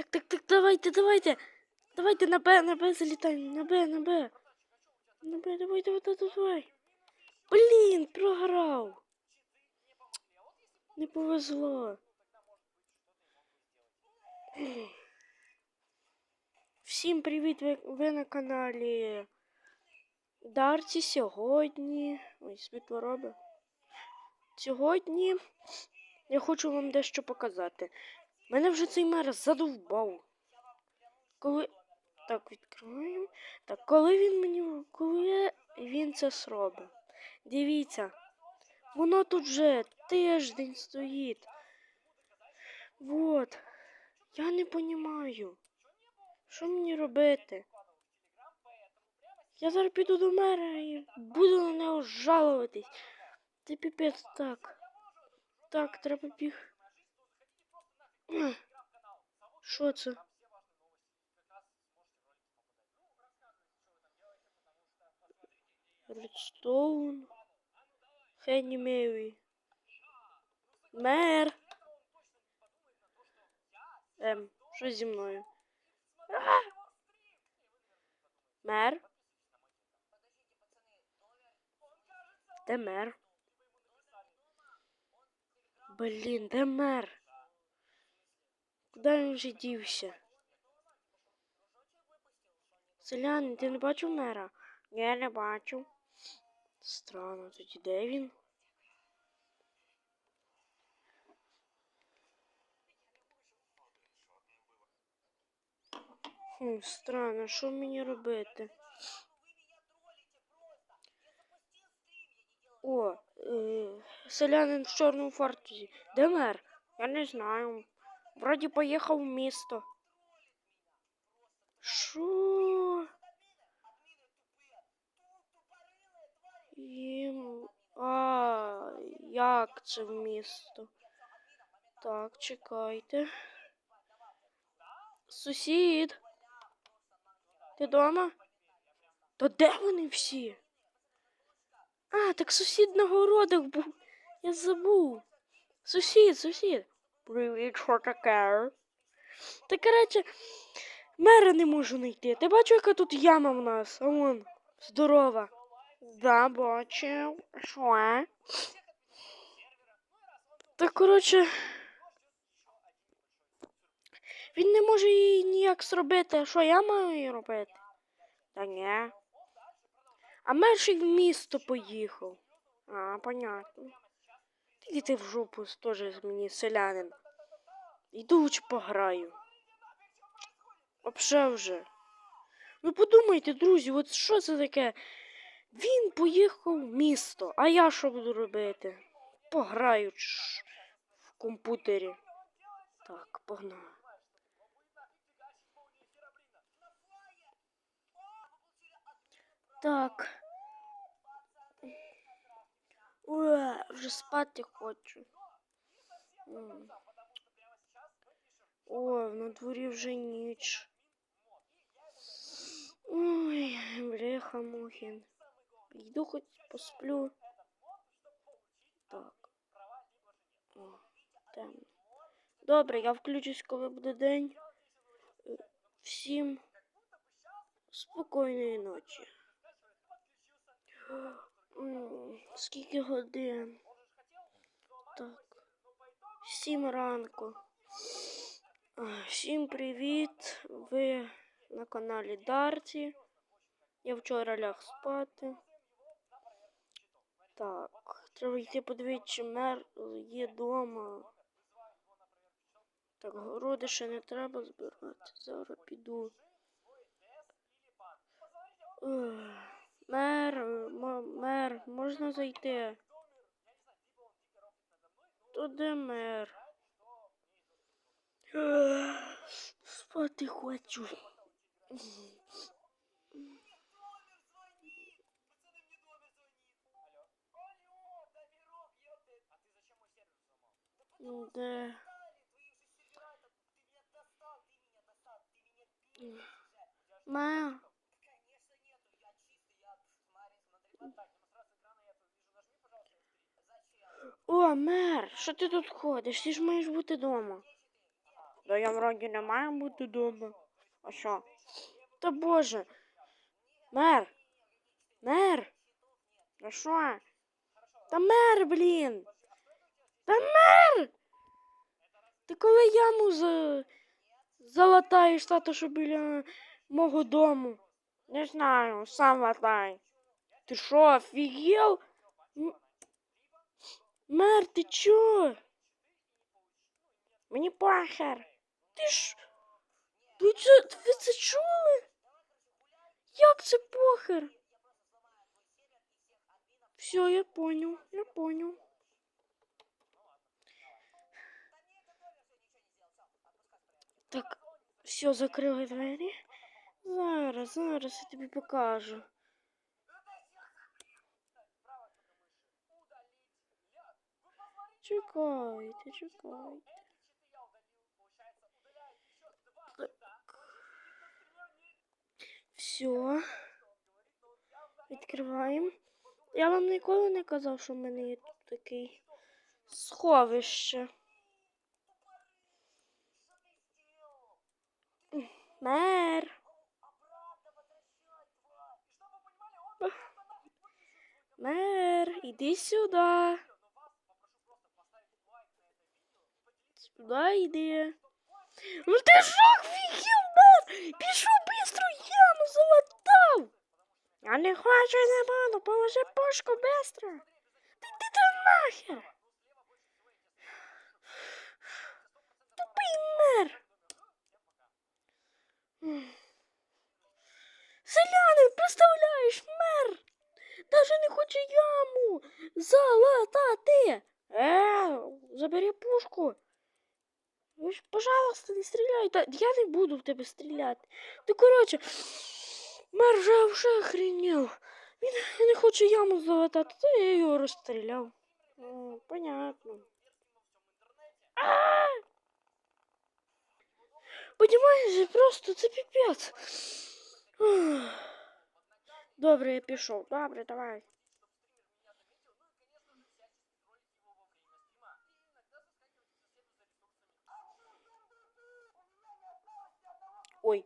Так, так, так, давайте, давайте. Давайте на Б, на Б залітаємо. На Б, на Б. На Б, давай, давай, давай, давай. Блін, програв. Не повезло. Всім привіт! Ви, ви на каналі Дарці сьогодні. Ой, світло робить. Сьогодні я хочу вам дещо показати. Мене вже цей мер задовбав. Коли. Так, відкриваємо. Так, коли він мені. Коли він це зробить? Дивіться. Воно тут вже тиждень стоїть. Вот. Я не понімаю. Що мені робити? Я зараз піду до мера і буду на нього жалуватись. Ти піпець так. Так, треба біг. Ех, Що це? Редстоун. Хенні Меві. Мер. Ем, що зі мною? А! Мер? Де мер? Блін, де мер? Куди він вже дівся? Селянин, ти не бачив мера? Я не бачив. Странно, тоді де він? Хм, странно, що мені робити? О, е, селянин в чорному фартузі. Де мер? Я не знаю. Вроді поїхав в місто. Що? Їм... А, як це в місто? Так, чекайте. Сусід. Ти дома? То де вони всі? А, так сусід на городах був. Я забув. Сусід, сусід. Привіт, що таке? Та коротше, мера не можу знайти. Ти бачиш, яка тут яма в нас? А вон, здорова. Да, бачив. Що? Так, коротше. Він не може її ніяк зробити. А що я маю її робити? Та ні. А мерший в місто поїхав. А, понятно. Ти в жопу теж мені селянин. Йду лучше пограю. Вообще вже. Ну подумайте, друзі, от що це таке? Він поїхав в місто, а я що буду робити? Пограю в комп'ютері. Так, погнали. Так. Уе, вже спати хочу. О, на дворі вже ніч. Ой, бляха мухін. Йду хоч посплю. Так. О, темно. Добре, я включусь, коли буде день. Е, Всім спокійної ночі. Скільки годин? Так. Сім ранку. Всім привіт! Ви на каналі Дарті. Я вчора ляг спати. Так, треба йти подивитися, чи мер є вдома. Так, городи ще не треба збирати. Зараз піду. Мер, мер, можна зайти? То де мер? Спати хочу. Де? Мер. О, мер, що ти тут ходиш? Ти ж маєш бути вдома. Да я вроді не маю бути вдома. А що? Та боже. Мер. Мер. А що? Та мер, блін. Та мер! Ти коли яму за... залатаєш, тато, що біля мого дому? Не знаю, сам латай. Ти що, офігел? Мер, ти чо? Мені похер. Ти. Ви це, ви це чули? Як це похер? Все, я понял, я понял. Так, все, закрили двері. Зараз, зараз я тобі покажу. Чекайте, чекайте. Все. Відкриваємо. Я вам ніколи не казав, що в мене є тут такий сховище. Мер. Мер, іди сюди. Сюди йди. Ну ти що, офігел, мер? Пішов бистро яму залатав. Я не хочу, не буду, положи пушку быстро. Йди ти нахер. Тупий мер. М. Селянин, представляєш, мер. Даже не хоче яму залатати. Е, забери пушку. Ви ж, пожалуйста, не стріляй. Та я не буду в тебе стріляти. Ти, коротше, мер вже вже охренів. Він не хоче яму залатати, то я його розстріляв. М, понятно. А! Понімаєш, просто це піпець. Ух. Добре, я пішов. Добре, давай. Ой.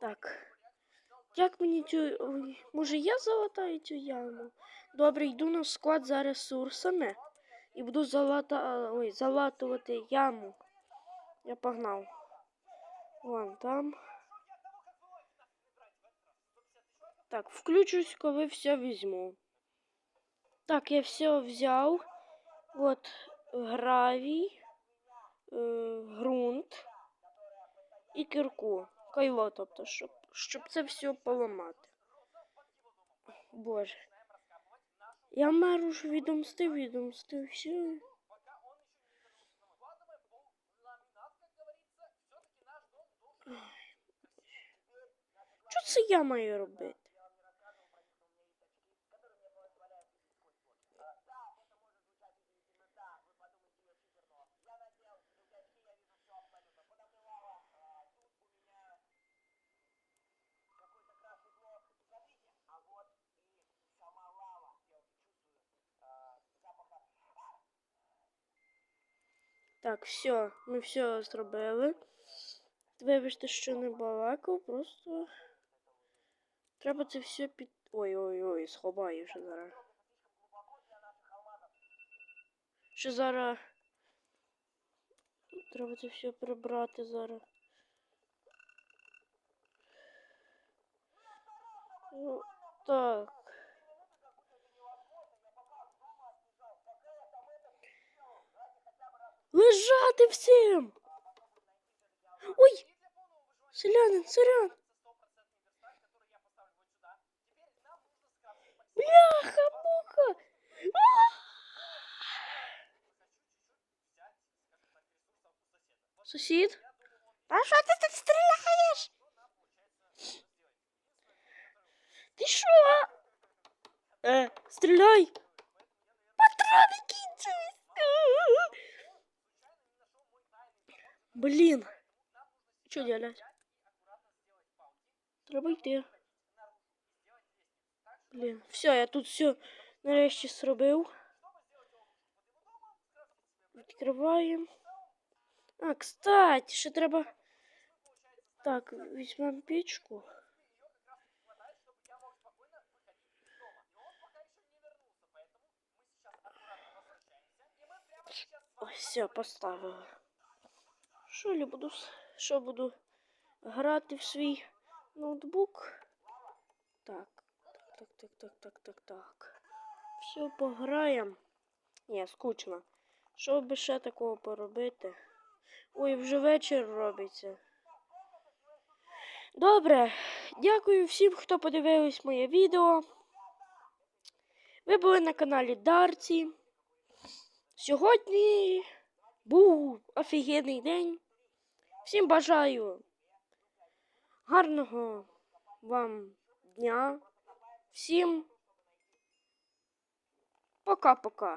Так. Як мені цю. Ой, може я залатаю цю яму? Добре, йду на склад за ресурсами і буду залата... Ой, залатувати яму. Я погнав. Вон там. Так, включусь, коли все візьму. Так, я все взяв. От гравій, е, ґрунт і кірку. Кайло, тобто, щоб, щоб це все поламати. Боже. Я меру ж відомстив, відомстив, все. Що це я маю робити? Так, все, ми все зробили. Вибачте, що не балакав, просто треба це все під. Ой-ой-ой, сховаю ще зараз. Ще зараз. Треба це все прибрати зараз. Ну, так. Лежати всім! Ой! Селянин, сорян! Бляха, муха! Сусід? А що ти тут стріляєш? Ти що? Е, стріляй! Блін! Що делать? Треба йти. Блін, все, я тут все нарешті зробив. Відкриваємо. А, кстати, ще треба. Так, візьмемо пічку. Ось, все, поставила. Що я буду, що буду грати в свій ноутбук? Так, так, так, так, так, так, так. Все, пограємо. Ні, скучно. Що би ще такого поробити? Ой, вже вечір робиться. Добре, дякую всім, хто подивився моє відео. Ви були на каналі Дарці. Сьогодні був офігенний день. Всім бажаю гарного вам дня. Всім пока-пока.